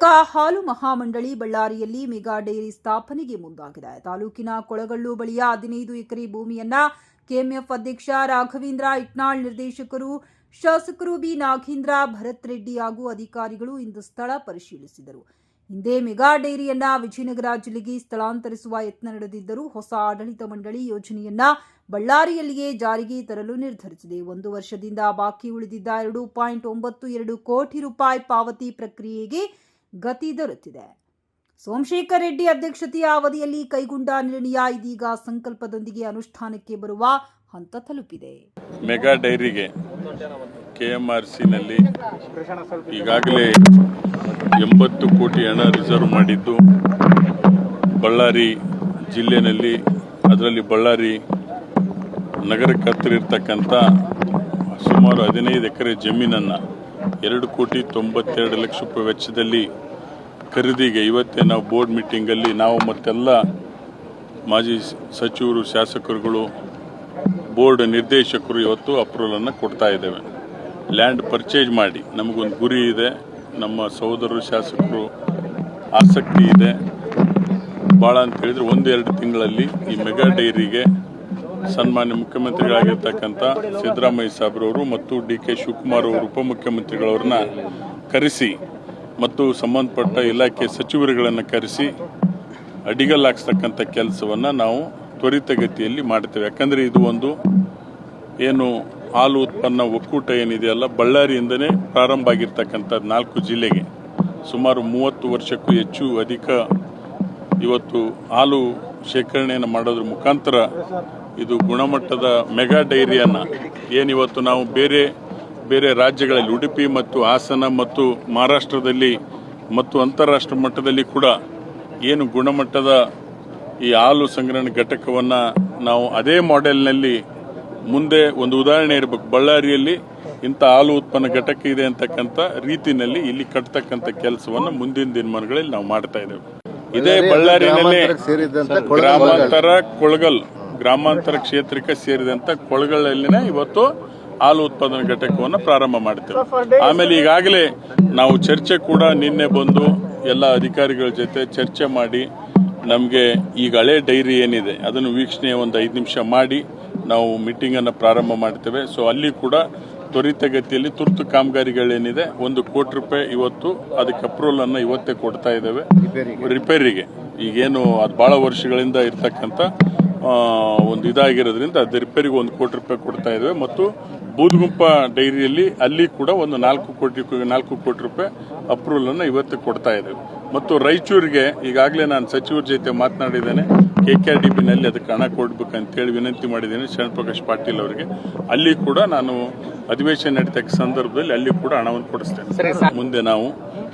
ಕರ್ನಾಟಕ ಹಾಲು ಮಹಾಮಂಡಳಿ ಬಳ್ಳಾರಿಯಲ್ಲಿ mega dairy ಸ್ಥಾಪನೆಗೆ ಮುಂದಾಗಿದೆ. ತಾಲೂಕಿನ ಕೊಳಗಳ್ಳು ಬಳಿಯ ಹದಿನೈದು ಎಕರೆ ಭೂಮಿಯನ್ನ ಕೆಎಂಎಫ್ ಅಧ್ಯಕ್ಷ ರಾಘವೇಂದ್ರ ಇಟ್ನಾಳ್ ನಿರ್ದೇಶಕರು, ಶಾಸಕರು ಬಿ ನಾಗೇಂದ್ರ ಭರತ್ ರೆಡ್ಡಿ ಹಾಗೂ ಅಧಿಕಾರಿಗಳು ಇಂದು ಸ್ಥಳ ಪರಿಶೀಲಿಸಿದರು. ಹಿಂದೆ ಮೆಗಾ ಡೈರಿಯನ್ನ ವಿಜಯನಗರ ಜಿಲ್ಲೆಗೆ ಸ್ಥಳಾಂತರಿಸುವ ಯತ್ನ ನಡೆದಿದ್ದರೂ ಹೊಸ ಆಡಳಿತ ಮಂಡಳಿ ಯೋಜನೆಯನ್ನ ಬಳ್ಳಾರಿಯಲ್ಲಿಯೇ ಜಾರಿಗೆ ತರಲು ನಿರ್ಧರಿಸಿದೆ. ಒಂದು ವರ್ಷದಿಂದ ಬಾಕಿ ಉಳಿದಿದ್ದ ಎರಡು ಪಾಯಿಂಟ್ ಒಂಬತ್ತು ಎರಡು ಕೋಟಿ ರೂಪಾಯಿ ಪಾವತಿ ಪ್ರಕ್ರಿಯೆಗೆ ಗತಿ ದೊರೆತಿದೆ. ಸೋಮಶೇಖರ್ ರೆಡ್ಡಿ ಅಧ್ಯಕ್ಷತೆಯ ಅವಧಿಯಲ್ಲಿ ಕೈಗೊಂಡ ನಿರ್ಣಯ ಇದೀಗ ಸಂಕಲ್ಪದೊಂದಿಗೆ ಅನುಷ್ಠಾನಕ್ಕೆ ಬರುವ ಹಂತ ತಲುಪಿದೆ. ಮೆಗಾ ಡೈರಿಗೆ ಕೆ ಎಂ ಆರ್ ಸಿನಲ್ಲಿ ಈಗಾಗಲೇ ಎಂಬತ್ತು ಕೋಟಿ ಹಣ ರಿಸರ್ವ್ ಮಾಡಿದ್ದು, ಬಳ್ಳಾರಿ ಜಿಲ್ಲೆಯಲ್ಲಿ ಅದರಲ್ಲಿ ಬಳ್ಳಾರಿ ನಗರಕ್ಕೆ ಹತ್ತಿರ ಇರ್ತಕ್ಕಂಥ ಸುಮಾರು ಹದಿನೈದು ಎಕರೆ ಜಮೀನನ್ನು ಎರಡು ಕೋಟಿ ತೊಂಬತ್ತೆರಡು ಲಕ್ಷ ರೂಪಾಯಿ ವೆಚ್ಚದಲ್ಲಿ ಖರೀದಿಗೆ ಇವತ್ತೇ ನಾವು ಬೋರ್ಡ್ ಮೀಟಿಂಗಲ್ಲಿ ನಾವು ಮತ್ತೆಲ್ಲ ಮಾಜಿ ಸಚಿವರು, ಶಾಸಕರುಗಳು, ಬೋರ್ಡ್ ನಿರ್ದೇಶಕರು ಇವತ್ತು ಅಪ್ರೂವಲನ್ನು ಕೊಡ್ತಾ ಇದ್ದೇವೆ. ಲ್ಯಾಂಡ್ ಪರ್ಚೇಸ್ ಮಾಡಿ. ನಮಗೊಂದು ಗುರಿ ಇದೆ. ನಮ್ಮ ಸಹೋದರರು, ಶಾಸಕರು ಆಸಕ್ತಿ ಇದೆ. ಭಾಳ ಅಂತ ಹೇಳಿದ್ರೆ ಒಂದು ಎರಡು ತಿಂಗಳಲ್ಲಿ ಈ ಮೆಗಾ ಡೈರಿಗೆ ಸನ್ಮಾನ್ಯ ಮುಖ್ಯಮಂತ್ರಿಗಳಾಗಿರ್ತಕ್ಕಂಥ ಸಿದ್ದರಾಮಯ್ಯ ಸಾಬ್ರವರು ಮತ್ತು ಡಿ ಕೆ ಶಿವಕುಮಾರ್ ಅವರು ಉಪಮುಖ್ಯಮಂತ್ರಿಗಳವ್ರನ್ನ ಕರೆಸಿ ಮತ್ತು ಸಂಬಂಧಪಟ್ಟ ಇಲಾಖೆ ಸಚಿವರುಗಳನ್ನು ಕರೆಸಿ ಅಡಿಗಲ್ ಹಾಕ್ಸ್ತಕ್ಕಂಥ ಕೆಲಸವನ್ನು ನಾವು ತ್ವರಿತಗತಿಯಲ್ಲಿ ಮಾಡ್ತೇವೆ. ಯಾಕಂದರೆ ಇದು ಒಂದು ಏನು ಹಾಲು ಉತ್ಪನ್ನ ಒಕ್ಕೂಟ ಏನಿದೆಯಲ್ಲ, ಬಳ್ಳಾರಿಯಿಂದನೇ ಪ್ರಾರಂಭ ಆಗಿರ್ತಕ್ಕಂಥ ನಾಲ್ಕು ಜಿಲ್ಲೆಗೆ. ಸುಮಾರು ಮೂವತ್ತು ವರ್ಷಕ್ಕೂ ಹೆಚ್ಚು ಅಧಿಕ ಇವತ್ತು ಹಾಲು ಶೇಖರಣೆಯನ್ನು ಮಾಡೋದ್ರ ಮುಖಾಂತರ ಇದು ಗುಣಮಟ್ಟದ ಮೆಗಾ ಡೈರಿಯನ್ನು ಏನಿವತ್ತು ನಾವು ಬೇರೆ ಬೇರೆ ರಾಜ್ಯಗಳಲ್ಲಿ ಉಡುಪಿ ಮತ್ತು ಹಾಸನ ಮತ್ತು ಮಹಾರಾಷ್ಟ್ರದಲ್ಲಿ ಮತ್ತು ಅಂತಾರಾಷ್ಟ್ರ ಮಟ್ಟದಲ್ಲಿ ಕೂಡ ಏನು ಗುಣಮಟ್ಟದ ಈ ಹಾಲು ಸಂಗ್ರಹಣೆ ಘಟಕವನ್ನು ನಾವು ಅದೇ ಮಾಡೆಲ್ನಲ್ಲಿ ಮುಂದೆ ಒಂದು ಉದಾಹರಣೆ ಇರಬೇಕು. ಬಳ್ಳಾರಿಯಲ್ಲಿ ಇಂಥ ಹಾಲು ಉತ್ಪನ್ನ ಘಟಕ ಇದೆ ಅಂತಕ್ಕಂಥ ರೀತಿಯಲ್ಲಿ ಇಲ್ಲಿ ಕಟ್ಟತಕ್ಕಂಥ ಕೆಲಸವನ್ನು ಮುಂದಿನ ದಿನಮಾನಗಳಲ್ಲಿ ನಾವು ಮಾಡ್ತಾ ಇದ್ದೇವೆ. ಇದೇ ಬಳ್ಳಾರಿನಲ್ಲಿ ಗ್ರಾಮಾಂತರ ಕೊಳಗಲ್ ಗ್ರಾಮಾಂತರ ಕ್ಷೇತ್ರಕ್ಕೆ ಸೇರಿದಂತ ಕೊಳಗಳಲ್ಲಿನೇ ಇವತ್ತು ಹಾಲು ಉತ್ಪಾದನಾ ಘಟಕವನ್ನು ಪ್ರಾರಂಭ ಮಾಡ್ತೇವೆ. ಆಮೇಲೆ ಈಗಾಗಲೇ ನಾವು ಚರ್ಚೆ ಕೂಡ ನಿನ್ನೆ ಬಂದು ಎಲ್ಲ ಅಧಿಕಾರಿಗಳ ಜೊತೆ ಚರ್ಚೆ ಮಾಡಿ ನಮಗೆ ಈಗ ಹಳೆ ಡೈರಿ ಏನಿದೆ ಅದನ್ನು ವೀಕ್ಷಣೆ ಒಂದು ಐದು ನಿಮಿಷ ಮಾಡಿ ನಾವು ಮೀಟಿಂಗನ್ನು ಪ್ರಾರಂಭ ಮಾಡ್ತೇವೆ. ಸೊ ಅಲ್ಲಿ ಕೂಡ ತ್ವರಿತಗತಿಯಲ್ಲಿ ತುರ್ತು ಕಾಮಗಾರಿಗಳೇನಿದೆ ಒಂದು ಕೋಟಿ ರೂಪಾಯಿ ಇವತ್ತು ಅದಕ್ಕೆ ಅಪ್ರೂವಲ್ ಅನ್ನು ಇವತ್ತೇ ಕೊಡ್ತಾ ಇದ್ದೇವೆ. ರಿಪೇರಿಗೆ ಈಗೇನು ಅದು ಭಾಳ ವರ್ಷಗಳಿಂದ ಇರ್ತಕ್ಕಂಥ ಒಂದು ಇದಾಗಿರೋದ್ರಿಂದ ಅದು ರಿಪೇರಿಗೆ ಒಂದು ಕೋಟಿ ರೂಪಾಯಿ ಕೊಡ್ತಾ ಇದ್ದೇವೆ ಮತ್ತು ಬೂದ್ಗುಂಪ ಡೈರಿಯಲ್ಲಿ ಅಲ್ಲಿ ಕೂಡ ಒಂದು ನಾಲ್ಕು ಕೋಟಿ ನಾಲ್ಕು ಕೋಟಿ ರೂಪಾಯಿ ಅಪ್ರೂವಲ್ ಅನ್ನು ಇವತ್ತು ಕೊಡ್ತಾ ಇದ್ದೇವೆ ಮತ್ತು ರಾಯಚೂರಿಗೆ ಈಗಾಗಲೇ ನಾನು ಸಚಿವರ ಜೊತೆ ಮಾತನಾಡಿದ್ದೇನೆ. ಕೆ ಕೆ ಆರ್ ಡಿ ಪಿನಲ್ಲಿ ಅದಕ್ಕೆ ಹಣ ಕೊಡ್ಬೇಕಂತೇಳಿ ವಿನಂತಿ ಮಾಡಿದ್ದೇನೆ ಶರಣ್ ಪ್ರಕಾಶ್ ಪಾಟೀಲ್ ಅವರಿಗೆ. ಅಲ್ಲಿ ಕೂಡ ನಾನು ಅಧಿವೇಶನ ನಡೀತಕ್ಕ ಸಂದರ್ಭದಲ್ಲಿ ಅಲ್ಲಿ ಕೂಡ ಹಣವನ್ನು ಕೊಡಿಸ್ತೇನೆ. ಮುಂದೆ ನಾವು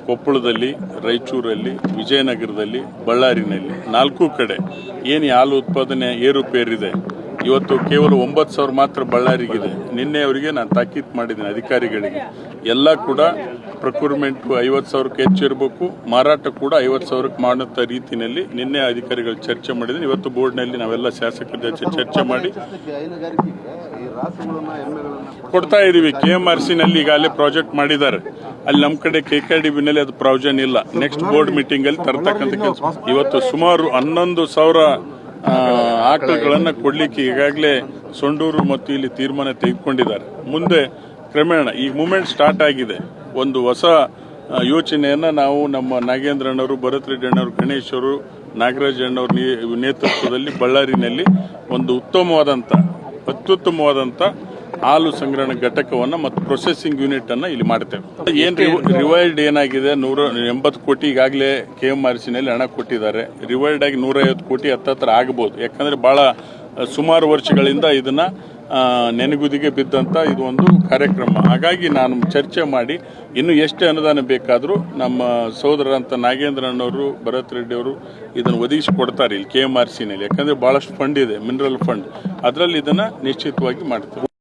ಕೊಪ್ಪಳದಲ್ಲಿ, ರಾಯಚೂರಲ್ಲಿ, ವಿಜಯನಗರದಲ್ಲಿ, ಬಳ್ಳಾರಿನಲ್ಲಿ ನಾಲ್ಕು ಕಡೆ ಏನು ಹಾಲು ಉತ್ಪಾದನೆ ಏರುಪೇರಿದೆ ಇವತ್ತು ಕೇವಲ ಒಂಬತ್ತು ಸಾವಿರ ಮಾತ್ರ ಬಳ್ಳಾರಿಗಿದೆ ನಿನ್ನೆ ಅವರಿಗೆ ನಾನು ತಾಕೀತು ಮಾಡಿದ್ದೀನಿ ಅಧಿಕಾರಿಗಳಿಗೆ. ಎಲ್ಲ ಕೂಡ ಪ್ರೊಕ್ಯೂರ್ಮೆಂಟ್ ಐವತ್ತು ಸಾವಿರಕ್ಕೆ ಹೆಚ್ಚಿರಬೇಕು. ಮಾರಾಟ ಕೂಡ ಐವತ್ತು ಸಾವಿರಕ್ಕೆ ಮಾಡುವಂಥ ರೀತಿಯಲ್ಲಿ ನಿನ್ನೆ ಅಧಿಕಾರಿಗಳು ಚರ್ಚೆ ಮಾಡಿದ್ದೀನಿ ಇವತ್ತು ಬೋರ್ಡ್ನಲ್ಲಿ ನಾವೆಲ್ಲ ಶಾಸಕರ ಜೊತೆ ಚರ್ಚೆ ಮಾಡಿ ಕೊಡ್ತಾ ಇದ್ದೀವಿ ಕೆ ಎಂ ಆರ್ ಸಿನಲ್ಲಿ ಈಗಾಗಲೇ ಪ್ರಾಜೆಕ್ಟ್ ಮಾಡಿದ್ದಾರೆ. ಅಲ್ಲಿ ನಮ್ಮ ಕಡೆ ಕೆ ಕೆ ಡಿ ಬಿನಲ್ಲಿ ಅದು ಪ್ರಾವಿಷನ್ ಇಲ್ಲ. ನೆಕ್ಸ್ಟ್ ಬೋರ್ಡ್ ಮೀಟಿಂಗಲ್ಲಿ ತರ್ತಕ್ಕಂಥ ಕೆಲಸ. ಇವತ್ತು ಸುಮಾರು ಹನ್ನೊಂದು ಸಾವಿರ ಆಕಳುಗಳನ್ನು ಕೊಡಲಿಕ್ಕೆ ಕೊಡ್ಲಿಕ್ಕೆ ಈಗಾಗಲೇ ಸೊಂಡೂರು ಮತ್ತು ಇಲ್ಲಿ ತೀರ್ಮಾನ ತೆಗೆದುಕೊಂಡಿದ್ದಾರೆ. ಮುಂದೆ ಕ್ರಮೇಣ ಈ ಮೂಮೆಂಟ್ ಸ್ಟಾರ್ಟ್ ಆಗಿದೆ. ಒಂದು ಹೊಸ ಯೋಚನೆಯನ್ನು ನಾವು ನಮ್ಮ ನಾಗೇಂದ್ರಣ್ಣವರು ಭರತ್ ರೆಡ್ಡಿ ಅಣ್ಣವರು ಗಣೇಶ್ ಅವರು ನಾಗರಾಜ್ ಅಣ್ಣವ್ರ ನೇತೃತ್ವದಲ್ಲಿ ಬಳ್ಳಾರಿನಲ್ಲಿ ಒಂದು ಉತ್ತಮವಾದಂಥ ಅತ್ಯುತ್ತಮವಾದಂಥ ಹಾಲು ಸಂಗ್ರಹಣ ಘಟಕವನ್ನು ಮತ್ತು ಪ್ರೊಸೆಸಿಂಗ್ ಯೂನಿಟ್ ಅನ್ನ ಇಲ್ಲಿ ಮಾಡ್ತೇವೆ. ಏನು ರಿವೈಲ್ಡ್ ಏನಾಗಿದೆ? ನೂರ ಎಂಬತ್ತು ಕೋಟಿ ಈಗಾಗಲೇ ಕೆ ಎಂ ಆರ್ ಸಿನಲ್ಲಿ ಹಣ ಕೊಟ್ಟಿದ್ದಾರೆ. ರಿವೈಲ್ಡ್ ಆಗಿ ನೂರೈವತ್ತು ಕೋಟಿ ಹತ್ತತ್ರ ಆಗ್ಬೋದು. ಯಾಕಂದ್ರೆ ಬಹಳ ಆ, ಸುಮಾರು ವರ್ಷಗಳಿಂದ ಇದನ್ನ ನೆನೆಗುದಿಗೆ ಬಿದ್ದಂತ ಇದು ಒಂದು ಕಾರ್ಯಕ್ರಮ. ಹಾಗಾಗಿ ನಾನು ಚರ್ಚೆ ಮಾಡಿ ಇನ್ನು ಎಷ್ಟು ಅನುದಾನ ಬೇಕಾದರೂ ನಮ್ಮ ಸಹೋದರಂತ ನಾಗೇಂದ್ರಣ್ಣವರು ಭರತ್ ರೆಡ್ಡಿ ಅವರು ಇದನ್ನು ಒದಗಿಸಿ ಕೊಡ್ತಾರೆ ಇಲ್ಲಿ ಕೆ ಎಂ ಆರ್ ಸಿನಲ್ಲಿ ಯಾಕಂದ್ರೆ ಬಹಳಷ್ಟು ಫಂಡ್ ಇದೆ ಮಿನರಲ್ ಫಂಡ್ ಅದರಲ್ಲಿ ಇದನ್ನ ನಿಶ್ಚಿತವಾಗಿ ಮಾಡ್ತಾರೆ